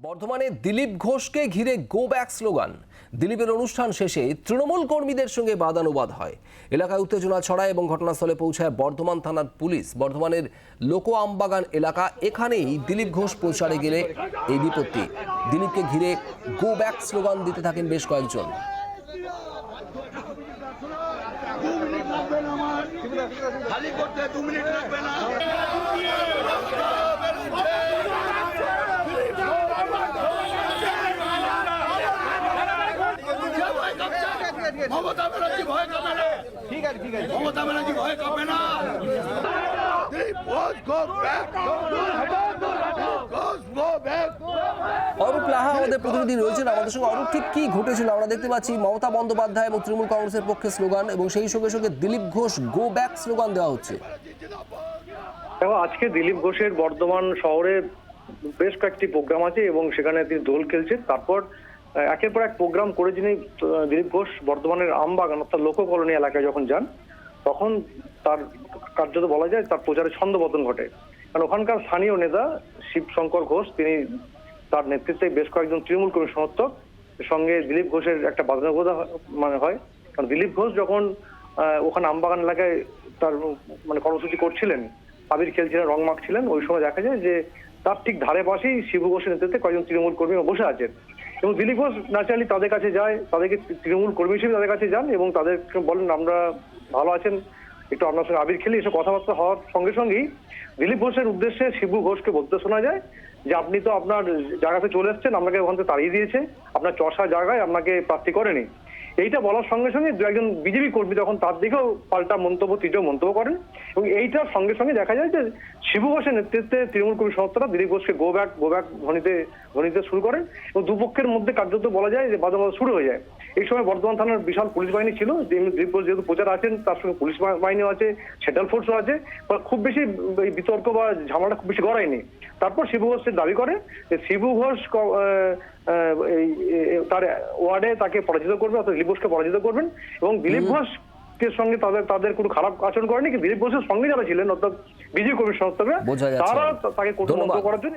বর্ধমানে দিলীপ ঘোষকে ঘিরে গো ব্যাক স্লোগান দিলীপের অনুষ্ঠান শেষে তৃণমূল কর্মীদের সঙ্গে বাদানুবাদ হয়। এলাকায় উত্তেজনা ছড়ায় এবং ঘটনাস্থলে পৌঁছায় বর্ধমান থানার পুলিশ। বর্ধমানের লোকো আমবাগান এলাকা এখানেই দিলীপ ঘোষ প্রচারে গেলে এই বিপত্তি। দিলীপকে ঘিরে গো ব্যাক স্লোগান দিতে থাকেন বেশ কয়েকজন। খালি করতে দু মিনিট লাগবে না। মমতা ব্যানার্জি ভয় কাঁপে না। ঠিক আছে ঠিক আছে। মমতা ব্যানার্জি ভয় কাঁপে না। Dilip Ghosh go back. Ghosh go back. Arup Laha আমাদের প্রতিনিধি রয়েছেন। আমাদের সঙ্গে অরূপ ঠিক কি ঘটেছিল? আমরা দেখতে পাচ্ছি মমতা বন্দ্যোপাধ্যায় এবং তৃণমূল কংগ্রেসের পক্ষে স্লোগান এবং সেই সঙ্গে সঙ্গে Dilip Ghosh go back slogan দেওয়া হচ্ছে। দেখো আজকে দিলীপ ঘোষের বর্ধমান শহরে বেশ কয়েকটি প্রোগ্রাম আছে এবং সেখানে তিনি দোল খেলছেন। তারপর একের পর এক প্রোগ্রাম করে যিনি দিলীপ ঘোষ বর্ধমানের আমবাগান, অর্থাৎ লোক কলোনি এলাকায় যখন যান, তখন তার কার্যত বলা যায় তার প্রচারে ছন্দপতন ঘটে। কারণ ওখানকার স্থানীয় নেতা শিবশঙ্কর ঘোষ, তিনি তার নেতৃত্বে বেশ কয়েকজন তৃণমূল কর্মী সমর্থক সঙ্গে দিলীপ ঘোষের একটা বাদনগোদা মানে হয়। কারণ দিলীপ ঘোষ যখন ওখানে আমবাগান এলাকায় তার মানে কর্মসূচি করছিলেন, আবির খেলছিলেন, রং মাখছিলেন, ওই সময় দেখা যায় যে তার ঠিক ধারে পাশেই শিবু ঘোষের নেতৃত্বে কয়েকজন তৃণমূল কর্মী বসে আছেন। এবং দিলীপ ঘোষ ন্যাচারালি তাদের কাছে যায়, তাদেরকে তৃণমূল কর্মী হিসেবে তাদের কাছে যান এবং তাদেরকে বলেন, আমরা ভালো আছেন, একটু আপনার সঙ্গে আবির খেলি। এসব কথাবার্তা হওয়ার সঙ্গে সঙ্গেই দিলীপ ঘোষের উদ্দেশ্যে শিবু ঘোষকে বলতে শোনা যায় যে, আপনি তো আপনার জায়গাতে চলে এসেছেন, আপনাকে ওখান থেকে তাড়িয়ে দিয়েছে। আপনার চষা জায়গায় আপনাকে প্রার্থী করেনি। এইটা বলার সঙ্গে সঙ্গে দু একজন বিজেপি কর্মী তখন তার দিকেও পাল্টা মন্তব্য তৃতীয় মন্তব্য করেন। এবং এইটার সঙ্গে সঙ্গে দেখা যায় যে শিবু ঘোষের নেতৃত্বে তৃণমূল কর্মী সংস্থাটা দিলীপ ঘোষকে গো ব্যাক গো ব্যাক ধ্বনিতে ধ্বনিতে শুরু করেন। এবং দুপক্ষের মধ্যে কার্যত বলা যায় যে বাদাবাদ শুরু হয়ে যায়। এই সময় বর্ধমান থানার বিশাল পুলিশ বাহিনী ছিল যে দিলীপ ঘোষ যেহেতু প্রচার আছেন তার সঙ্গে পুলিশ বাহিনীও আছে সেন্ট্রাল ফোর্সও আছে বা খুব বেশি বিতর্ক বা ঝামেলাটা খুব বেশি গড়ায়নি তারপর শিবু ঘোষ দাবি করে যে শিবু ঘোষ তার ওয়ার্ডে তাকে পরাজিত করবে অর্থাৎ দিলীপ ঘোষকে পরাজিত করবেন এবং দিলীপ ঘোষ এর সঙ্গে তাদের তাদের কোনো খারাপ আচরণ করেনি কিন্তু দিলীপ ঘোষের সঙ্গে যারা ছিলেন অর্থাৎ বিজেপি কর্মী সংস্থাকে। তারা তাকে। মন্তব্য করার জন্য